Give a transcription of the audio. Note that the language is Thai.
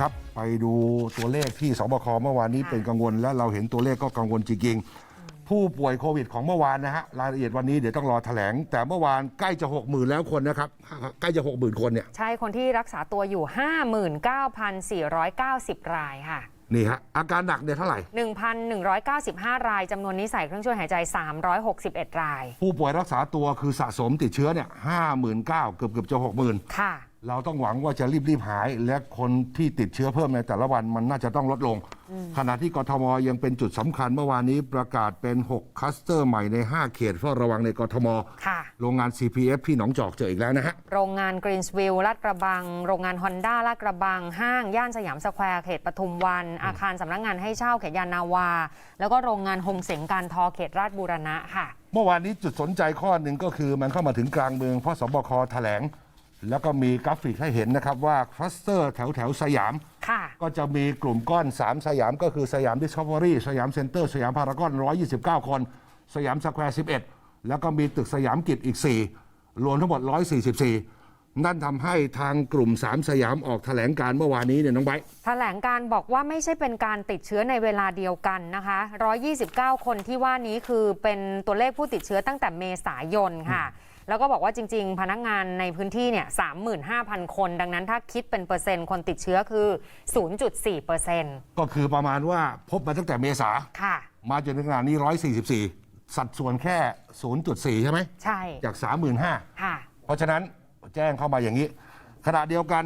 ครับไปดูตัวเลขที่สบคเมื่อวานนี้ค่ะเป็นกังวล และเราเห็นตัวเลขก็กังวลจริงๆผู้ป่วยโควิดของเมื่อวานนะฮะรายละเอียดวันนี้เดี๋ยวต้องรอแถลง แต่เมื่อวานใกล้จะ 6 0,000 แล้วคนนะครับ ใกล้จะ 6 0,000 คนเนี่ยใช่คนที่รักษาตัวอยู่ 59,490 รายค่ะ นี่ฮะ อาการหนักเนี่ยเท่าไหร่ 1,195 รายจำนวนนี้ใส่เครื่องช่วยหายใจ 361 ราย ผู้ป่วยรักษาตัวคือสะสมติดเชื้อเนี่ยห้าหมื่นเก้าเกือบเกือบจะหกหมื่นค่ะ เราต้องหวังว่าจะรีบรีบหาย และคนที่ติดเชื้อเพิ่มในแต่ละวันมันน่าจะต้องลดลง ขณะที่กทมยังเป็นจุดสำคัญเมื่อวานนี้ประกาศเป็น 6คลัสเตอร์ใหม่ใน 5 เขตเฝ้าระวังในกทม ค่ะ โรงงาน CPF ที่หนองจอกเจออีกแล้วนะฮะ โรงงานกรีนสวิลลาดกระบัง โรงงานฮอนด้าลาดกระบัง ห้าง ย่านสยามสแควร์เขตปทุมวัน อาคารสำนักงานให้เช่าเขตยานนาวา แล้วก็โรงงานหงเสงการทอเขตราชบูรณะค่ะ เมื่อวานนี้จุดสนใจข้อหนึ่งก็คือมันเข้ามาถึงกลางเมืองเพราะสบคแถลง แล้วก็มีกราฟิกให้เห็นนะครับว่าคลัสเตอร์แถวแถวๆสยาม ค่ะ ก็จะมีกลุ่มก้อน 3 สยามก็คือสยามดิสคัฟเวอรี่สยามเซ็นเตอร์สยามพารากอน 129 คน สยามสแควร์ 11 แล้วก็มีตึกสยามกิจอีก 4 รวมทั้งหมด 144 นั่นทำให้ทางกลุ่ม 3 สยามออกแถลงการเมื่อวานนี้เนี่ยน้องไบร์ท แถลงการบอกว่าไม่ใช่เป็นการติดเชื้อในเวลาเดียวกันนะคะ 129 คนที่ว่านี้คือเป็นตัวเลขผู้ติดเชื้อตั้งแต่เมษายนค่ะ แล้วก็บอกว่าจริง ๆ พนักงานในพื้นที่เนี่ย35,000คน ดังนั้นถ้าคิดเป็นเปอร์เซ็นต์คนติดเชื้อคือ 0.4เปอร์เซ็นต์ก็คือประมาณว่าพบมาตั้งแต่เมษาค่ะ มาจนถึงขนาดนี้ 144 สัดส่วนแค่ 0.4 ใช่ไหมใช่จาก 35,000 ค่ะ เพราะฉะนั้นแจ้งเข้ามาอย่างนี้ ขณะเดียวกัน